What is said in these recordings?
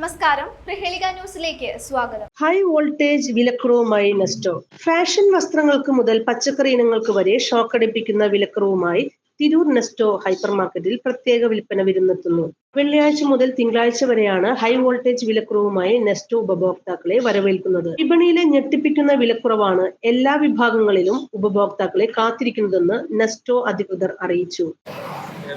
നമസ്കാരം. പ്രഹേളിക ന്യൂസിലേക്ക് സ്വാഗതം. ഹൈ വോൾട്ടേജ് വിലക്കുറവുമായി നെസ്റ്റോ. ഫാഷൻ വസ്ത്രങ്ങൾക്ക് മുതൽ പച്ചക്കറി ഇനങ്ങൾക്ക് വരെ ഷോക്കടിപ്പിക്കുന്ന വിലക്കുറവുമായി തിരൂർ നെസ്റ്റോ ഹൈപ്പർ മാർക്കറ്റിൽ പ്രത്യേക വിൽപ്പന വിരുന്നെത്തുന്നു. വെള്ളിയാഴ്ച മുതൽ തിങ്കളാഴ്ച വരെയാണ് ഹൈ വോൾട്ടേജ് വിലക്കുറവുമായി നെസ്റ്റോ ഉപഭോക്താക്കളെ വരവേൽക്കുന്നത്. വിപണിയിലെ ഞെട്ടിപ്പിക്കുന്ന വിലക്കുറവാണ് എല്ലാ വിഭാഗങ്ങളിലും ഉപഭോക്താക്കളെ കാത്തിരിക്കുന്നതെന്ന് നെസ്റ്റോ അധികൃതർ അറിയിച്ചു.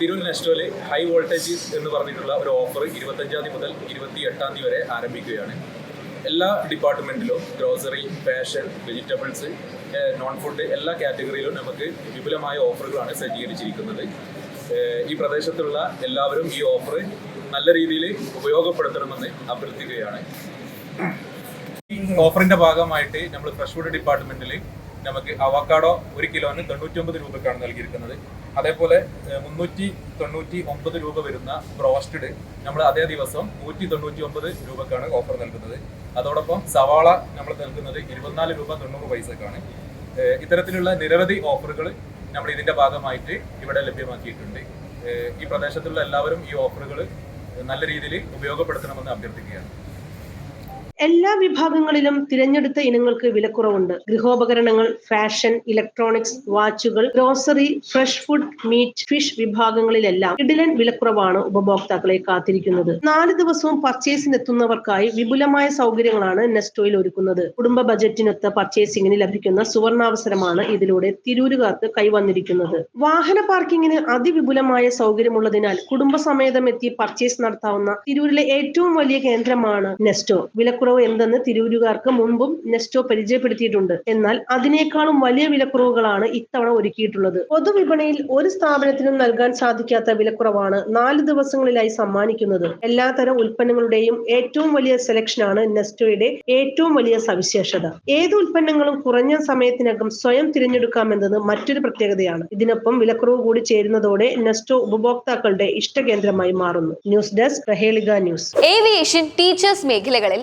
തിരൂർ നെസ്റ്റോയിൽ ഹൈ വോൾട്ടേജ് എന്ന് പറഞ്ഞിട്ടുള്ള ഒരു ഓഫർ ഇരുപത്തഞ്ചാം തീയതി മുതൽ ഇരുപത്തി എട്ടാം തീയതി വരെ ആരംഭിക്കുകയാണ്. എല്ലാ ഡിപ്പാർട്ട്മെന്റിലും grocery fashion vegetables non food എല്ലാ കാറ്റഗറിയിലും നമുക്ക് വിപുലമായ ഓഫറുകളാണ് സജ്ജീകരിച്ചിരിക്കുന്നത്. ഈ പ്രദേശത്തുള്ള എല്ലാവരും ഈ ഓഫർ നല്ല രീതിയിൽ ഉപയോഗപ്പെടുത്തണമെന്ന് അഭ്യർത്ഥിക്കുകയാണ്. ഈ ഓഫറിന്റെ ഭാഗമായിട്ട് നമ്മൾ ഫ്രഷ് ഫുഡ് ഡിപ്പാർട്ട്മെന്റിൽ നമുക്ക് അവക്കാഡോ ഒരു കിലോന് തൊണ്ണൂറ്റി രൂപക്കാണ് നൽകിയിരിക്കുന്നത്. അതേപോലെ മുന്നൂറ്റി തൊണ്ണൂറ്റി ഒമ്പത് രൂപ വരുന്ന ബ്രോസ്റ്റഡ് നമ്മൾ അതേ ദിവസം നൂറ്റി തൊണ്ണൂറ്റി ഒമ്പത് രൂപക്കാണ് ഓഫർ നൽകുന്നത്. അതോടൊപ്പം സവാള നമ്മൾ നൽകുന്നത് ഇരുപത്തിനാല് രൂപ തൊണ്ണൂറ് പൈസക്കാണ്. ഇത്തരത്തിലുള്ള നിരവധി ഓഫറുകൾ നമ്മൾ ഇതിന്റെ ഭാഗമായിട്ട് ഇവിടെ ലഭ്യമാക്കിയിട്ടുണ്ട്. ഈ പ്രദേശത്തുള്ള എല്ലാവരും ഈ ഓഫറുകൾ നല്ല രീതിയിൽ ഉപയോഗപ്പെടുത്തണമെന്ന് അഭ്യർത്ഥിക്കുകയാണ്. എല്ലാ വിഭാഗങ്ങളിലും തിരഞ്ഞെടുത്ത ഇനങ്ങൾക്ക് വിലക്കുറവുണ്ട്. ഗൃഹോപകരണങ്ങൾ fashion electronics വാച്ചുകൾ grocery fresh food meat fish വിഭാഗങ്ങളിലെല്ലാം ഇടിലൻ വിലക്കുറവാണ് ഉപഭോക്താക്കളെ കാത്തിരിക്കുന്നത്. നാല് ദിവസവും പർച്ചേസിനെത്തുന്നവർക്കായി വിപുലമായ സൗകര്യങ്ങളാണ് നെസ്റ്റോയിൽ ഒരുക്കുന്നത്. കുടുംബ ബജറ്റിനൊത്ത പർച്ചേസിംഗിന് ലഭിക്കുന്ന സുവർണാവസരമാണ് ഇതിലൂടെ തിരൂരുകാർക്ക് കൈവന്നിരിക്കുന്നത്. വാഹന പാർക്കിംഗിന് അതിവിപുലമായ സൗകര്യമുള്ളതിനാൽ കുടുംബസമേതം എത്തി പർച്ചേസ് നടത്താവുന്ന തിരൂരിലെ ഏറ്റവും വലിയ കേന്ദ്രമാണ് നെസ്റ്റോ. വിലക്കുറവ് എന്തെന്ന് തിരൂരുകാർക്ക് മുൻപും നെസ്റ്റോ പരിചയപ്പെടുത്തിയിട്ടുണ്ട്. എന്നാൽ അതിനേക്കാളും വലിയ വിലക്കുറവുകളാണ് ഇത്തവണ ഒരുക്കിയിട്ടുള്ളത്. പൊതുവിപണിയിൽ ഒരു സ്ഥാപനത്തിനും നൽകാൻ സാധിക്കാത്ത വിലക്കുറവാണ് നാല് ദിവസങ്ങളിലായി സമ്മാനിക്കുന്നത്. എല്ലാത്തരം ഉൽപ്പന്നങ്ങളുടെയും ഏറ്റവും വലിയ സെലക്ഷനാണ് നെസ്റ്റോയുടെ ഏറ്റവും വലിയ സവിശേഷത. ഏത് ഉൽപ്പന്നങ്ങളും കുറഞ്ഞ സമയത്തിനകം സ്വയം തിരഞ്ഞെടുക്കാമെന്നത് മറ്റൊരു പ്രത്യേകതയാണ്. ഇതിനൊപ്പം വിലക്കുറവ് കൂടി ചേരുന്നതോടെ നെസ്റ്റോ ഉപഭോക്താക്കളുടെ ഇഷ്ടകേന്ദ്രമായി മാറുന്നു. News desk Prahelika news. Aviation teachers മേഖലകളിൽ